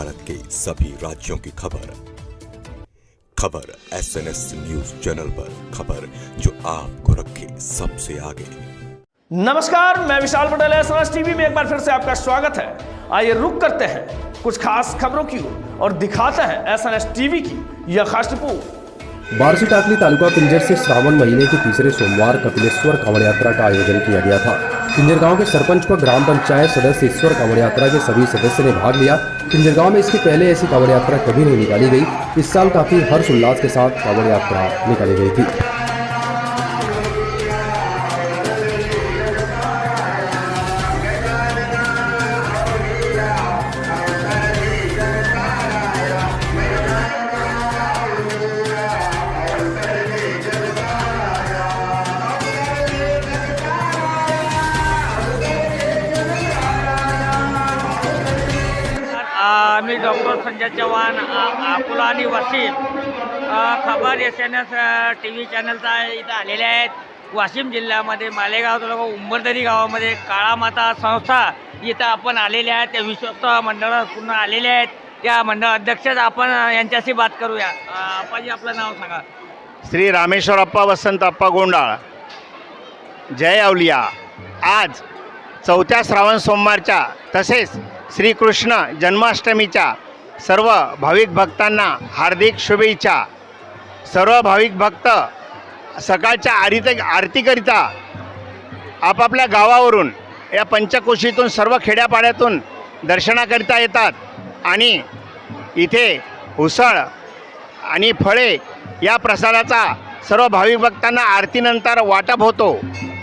भारत के सभी राज्यों की खबर। खबर S N S news channel पर खबर जो आपको रखे सबसे आगे। नमस्कार मैं विशाल पटेल एसएनएस टीवी में एक बार फिर से आपका स्वागत है। आइए रुक करते हैं कुछ खास खबरों की ओर और दिखाते हैं एस टीवी की यह खास रिपोर्ट। बारसी टाकली तालुका पिंजर से श्रावण महीने के तीसरे सोमवार कपिलेश्वर कांवड़ यात्रा का आयोजन किया गया था। पिंजर गाँव के सरपंच व ग्राम पंचायत सदस्य ईश्वर कांवड़ यात्रा के सभी सदस्य ने भाग लिया। पिंजरगांव में इसके पहले ऐसी कांवड़ यात्रा कभी नहीं निकाली गई। इस साल काफी हर्ष उल्लास के साथ कांवड़ यात्रा निकाली गई थी। डॉक्टर संजय चव्हाण अकोला आणि वाशिम. खबर S N S T V चॅनलचा इथं आलेले आहेत. वाशिम जिल्ह्यामध्ये मालेगाव तालुका उंबरदरी गावामध्ये काळामाता संस्था इथं आपण आलेले आहेत. त्या विश्वस्त मंडळात पूर्ण आलेले आहेत. त्या मंडळ अध्यक्षच आपण यांच्याशी बात करूया. आपाजी आपलं नाव सांगा. श्री रामेश्वर अप्पा वसंत अप्पा गोंडाळ. जय अवलिया आज चौथ्या श्रावण सोमवारच्या तसेच श्रीकृष्ण जन्माष्टमीच्या सर्व भाविक भक्तांना हार्दिक शुभेच्छा. सर्व भाविक भक्त सकाळच्या आरित आरतीकरिता आपापल्या गावावरून या पंचकोशीतून सर्व खेड्यापाड्यातून दर्शनाकरिता येतात आणि इथे उसळ आणि फळे या प्रसादाचा सर्व भाविक भक्तांना आरतीनंतर वाटप होतो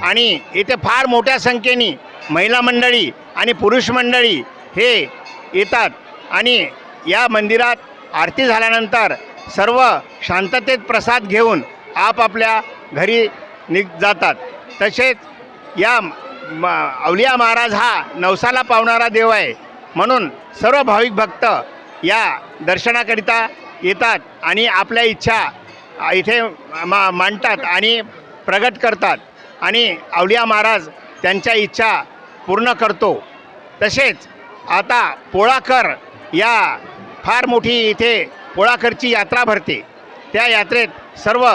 आणि इथे फार मोठ्या संख्येने महिला मंडळी आणि पुरुष मंडळी हे येतात. आणि या मंदिरात आरती झाल्यानंतर सर्व शांततेत प्रसाद घेऊन आपापल्या घरी निघ जातात. तसेच या म अवलिया महाराज हा नवसाला पावणारा देव आहे. म्हणून सर्व भाविक भक्त या दर्शनाकरिता येतात आणि आपल्या इच्छा इथे मा मांडतात आणि प्रगट करतात. आणि अवलिया महाराज त्यांच्या इच्छा पूर्ण करतो. तसेच आता पोळाकर या फार मोठी इथे पोळाकरची यात्रा भरते. त्या यात्रेत सर्व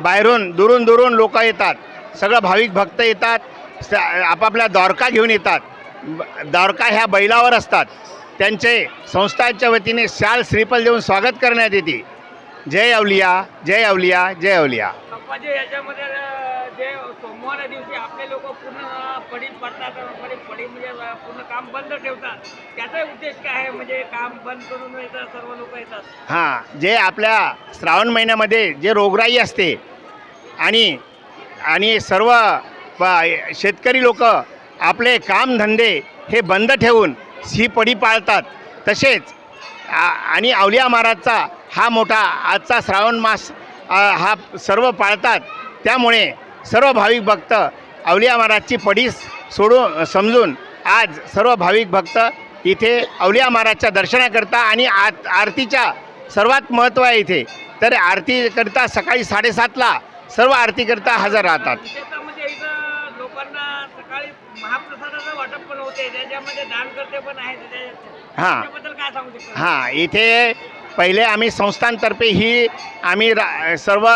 बाहेरून दुरून दुरून लोक येतात. सगळं भाविक भक्त येतात. स आपापल्या द्वारका घेऊन येतात. द्वारका ह्या बैलावर असतात. त्यांचे संस्थांच्या वतीने शाल श्रीफल देऊन स्वागत करण्यात येते. जय अवलिया जय अवलिया जय अवलिया. म्हणजे याच्यामध्ये जे सोमवार दिवशी आपले लोक पूर्ण पडी पडतात पडी पडी म्हणजे पूर्ण काम बंद ठेवतात. त्याचा उद्देश काय आहे? म्हणजे काम बंद करून येतात सर्व लोक येतात. हां जे आपल्या श्रावण महिन्यामध्ये जे रोगराई असते आणि आणि सर्व शेतकरी लोक आपले कामधंदे हे बंद ठेवून ही पडी पाळतात. तसेच आणि अवलिया महाराजचा हा मोठा आजचा श्रावण मास हा सर्व पाळतात. त्यामुळे सर्व भाविक भक्त अवलिया महाराजची पडी सोडून समजून आज सर्व भाविक भक्त इथे अवलिया महाराजच्या दर्शनाकरता आणि आत आरतीच्या सर्वात महत्त्व आहे इथे. तर आरतीकरिता सकाळी साडेसातला सर्व आरतीकरिता हजर राहतात. हां. हां इथे पहिले आम्ही संस्थांतर्फे ही आम्ही रा सर्व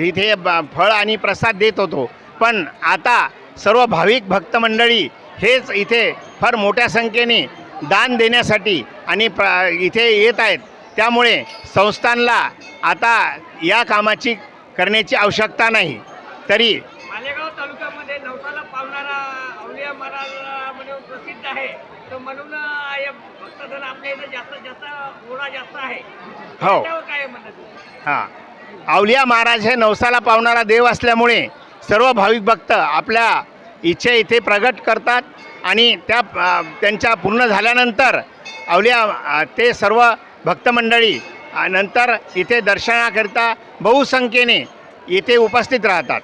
इथे ब- फळ आणि प्रसाद देत होतो. पण आता सर्व भाविक भक्तमंडळी हेच इथे फार मोठ्या संख्येने दान देण्यासाठी आणि प्र इथे येत आहेत. त्यामुळे संस्थांना आता या कामाची करण्याची आवश्यकता नाही. तरी मालेगाव तालुक्यामध्ये नवसाला पावणारा अवलिया महाराज म्हणून प्रसिद्ध आहे. तर म्हणून या आपल्या इथं जास्तीत जास्त ओढा जास्त आहे हो. त्याच्यावर काय म्हणणं तुमचं? हां अवलिया महाराज हे नवसाला पावणारा देव असल्यामुळे सर्व भाविक भक्त आपल्या इच्छा इथे प्रगट करतात आणि त्या अ, त्यांच्या पूर्ण झाल्यानंतर अवलिया अ, ते सर्व भक्तमंडळी अ, नंतर इथे दर्शनाकरिता बहुसंख्येने इथे उपस्थित राहतात